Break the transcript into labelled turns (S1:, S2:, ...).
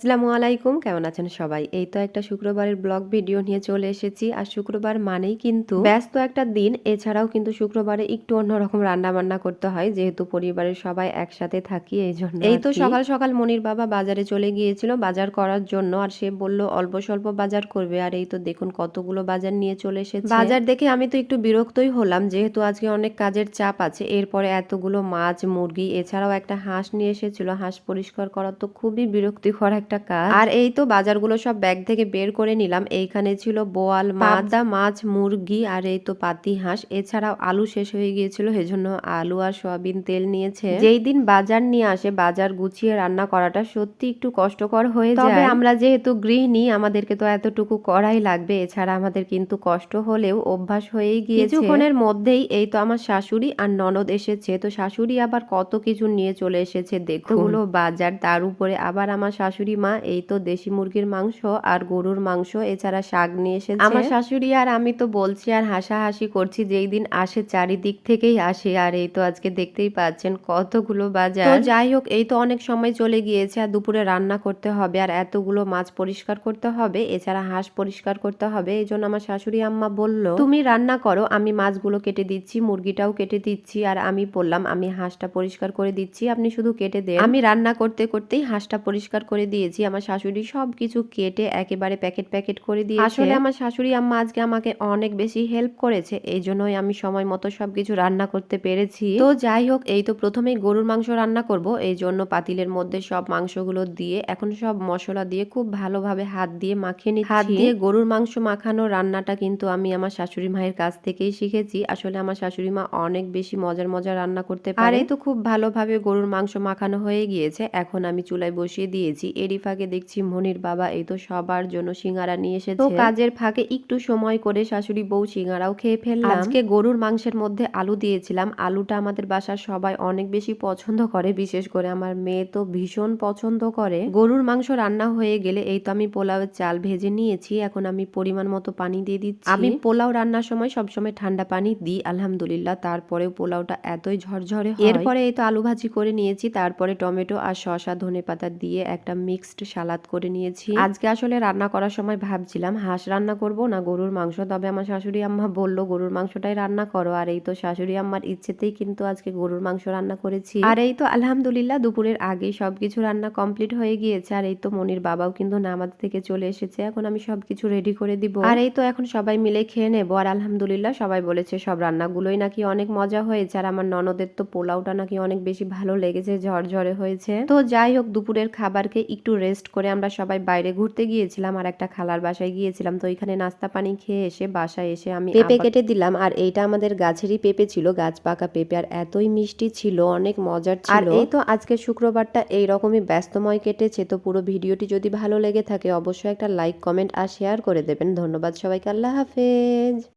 S1: আসসালামু আলাইকুম কেমন আছেন সবাই? এই তো একটা শুক্রবারের ব্লগ ভিডিও নিয়ে চলে এসেছি। আর শুক্রবার মানেই কিন্তু ব্যস্ত একটা দিন। এছাড়াও কিন্তু শুক্রবারে একটু অন্যরকম রান্না বান্না করতে হয় যেহেতু পরিবারের সবাই একসাথে থাকি এই জন্য এই তো সকাল সকাল মনির বাবা বাজারে চলে গিয়েছিল বাজার করার জন্য আর সে বলল অল্প স্বল্প বাজার করবে। আর এই তো দেখুন কতগুলো বাজার নিয়ে চলে এসেছে। বাজার দেখে আমি তো একটু বিরক্তই হলাম যেহেতু আজকে অনেক কাজের চাপ আছে। এরপরে এতগুলো মাছ মুরগি এছাড়াও একটা হাঁস নিয়ে এসেছিল। হাঁস পরিষ্কার করা তো খুবই বিরক্তিকর একটা কাজ। আর এই তো বাজারগুলো সব ব্যাগ থেকে বের করে নিলাম। এইখানে ছিল বোয়াল মাদা মাছ মুরগি আর এই তো পাতি হাঁস। এছাড়াও আলু শেষ হয়ে গিয়েছিল এজন্য আলু আর সয়াবিন তেল নিয়েছে। যেই দিন বাজার নিয়ে আসে বাজার গুছিয়ে রান্না করাটা সত্যি একটু কষ্টকর হয়ে যায়। তবে আমরা যেহেতু গৃহিণী আমাদেরকে তো এতটুকু করাই লাগবে। এছাড়া আমাদের কিন্তু কষ্ট হলেও অভ্যাস হয়েই গিয়েছে। কিছুক্ষণের মধ্যেই এই তো আমার শাশুড়ি আর ননদ এসেছে। তো শাশুড়ি আবার কত কিছু নিয়ে চলে এসেছে দেখুন। বাজার তার উপরে আবার আমার শাশুড়ি মা এই তো দেশি মুরগির মাংস আর গরুর মাংস এছাড়া শাক নিয়ে এসেছে। আমার শাশুড়ি আর আমি তো বলছি আর হাসাহাসি করছি যেই দিন আসে চারিদিক থেকেই আসে আর এই তো আজকে দেখতেই পাচ্ছেন কতগুলো বাজার। তো যাই হোক এই তো অনেক সময় চলে গিয়েছে আর দুপুরে রান্না করতে হবে আর এতগুলো মাছ পরিষ্কার করতে হবে এছাড়া হাঁস পরিষ্কার করতে হবে এই জন্য আমার শাশুড়ি আম্মা বলল তুমি রান্না করো আমি মাছগুলো কেটে দিচ্ছি মুরগিটাও কেটে দিচ্ছি আর আমি বললাম আমি হাঁসটা পরিষ্কার করে দিচ্ছি আপনি শুধু কেটে দেন। আমি রান্না করতে করতেই হাঁসটা পরিষ্কার করে দিয়েছি। আমার শাশুড়ি সব কিছু কেটে একেবারে প্যাকেট প্যাকেট করে দিয়ে আসলে আমার শাশুড়ি আম্মা আজকে আমাকে অনেক বেশি হেল্প করেছে এই জন্যই আমি সময় মতো সবকিছু রান্না করতে পেরেছি। তো যাই হোক এই তো প্রথমেই গরুর মাংস রান্না করব এই জন্য পাতিলের মধ্যে সব মাংসগুলো দিয়ে এখন সব মশলা দিয়ে খুব ভালোভাবে হাত দিয়ে মাখিয়ে নিচ্ছি। হাত দিয়ে গরুর মাংস মাখানো রান্নাটা কিন্তু আমি আমার শাশুড়ি মায়ের কাছ থেকেই শিখেছি। আসলে আমার শাশুড়ি মা অনেক বেশি মজার মজার রান্না করতে পারে। আর এই তো খুব ভালোভাবে গরুর মাংস মাখানো হয়ে গিয়েছে এখন আমি চুলায় বসিয়ে দিয়েছি এরই ফাঁকে দেখছি মনির বাবা এই তো সবার জন্য সিঙ্গারা নিয়ে এসেছে। তো কাজের ফাঁকে একটু সময় করে শাশুড়ি বউ সিঙ্গারাও খেয়ে ফেললাম। আজকে গরুর মাংসের মধ্যে আলু দিয়েছিলাম। আলুটা আমাদের বাসার সবাই অনেক বেশি পছন্দ করে বিশেষ করে আমার মেয়ে তো ভীষণ পছন্দ করে। গরুর মাংস রান্না হয়ে গেলে এই তো আমি পোলাওয়ের চাল ভেজে নিয়েছি এখন আমি পরিমাণ মতো পানি দিয়ে দিচ্ছি। আমি পোলাও রান্নার সময় সবসময় ঠান্ডা পানি দিই আলহামদুলিল্লাহ তারপরেও পোলাওটা এতই ঝরঝরে এরপরে এই তো আলু ভাজি করে নিয়েছি তারপরে টমেটো আর শসা ধনে পাতা দিয়ে একটা মিক্সড সালাদ করে নিয়েছি। আজকে আসলে রান্না করার সময় ভাবছিলাম হাঁস রান্না করব না গরুর মাংস? তবে আমার শাশুড়ি আম্মা বলল গরুর মাংসটাই রান্না করো। আর এই তো শাশুড়ি আম্মার ইচ্ছেতেই কিন্তু আজকে গরুর মাংস রান্না করেছি। আর এই তো আলহামদুলিল্লাহ দুপুরের আগেই সবকিছু রান্না কমপ্লিট হয়ে গিয়েছে। আর এই তো মনির বাবাও কিন্তু নামাজ থেকে চলে এসেছে। এখন আমি সবকিছু রেডি করে দিব। আর এই তো এখন সবাই মিলে খেয়ে নেব। আর আলহামদুলিল্লাহ সবাই বলেছে সব রান্নাগুলোই নাকি অনেক মজা হয়েছে। আর আমার ননদের তো পোলাওটা নাকি অনেক বেশি ভালো লেগেছে ঝরঝরে হয়েছে। তো যাই হোক দুপুরের খাবারকে একটু রেস্ট করে আমরা সবাই বাইরে ঘুরতে গিয়েছিলাম আর একটা খালার বাসায় গিয়েছিলাম। তো ওইখানে নাস্তা পানি খেয়ে এসে বাসায় এসে আমি পেঁপে কেটে দিলাম আর এইটা আমাদের গাছেরই পেঁপে ছিল গাছ পাকা পেঁপে আর এতই মিষ্টি ছিল অনেক মজার ছিল। আর এই তো আজকে শুক্রবারটা এইরকমই ব্যস্তময় কেটেছে তো পুরো ভিডিওটি যদি ভালো লেগে থাকে অবশ্যই একটা লাইক কমেন্ট আর শেয়ার করে দেবেন। ধন্যবাদ সবাইকে আল্লাহ হাফেজ।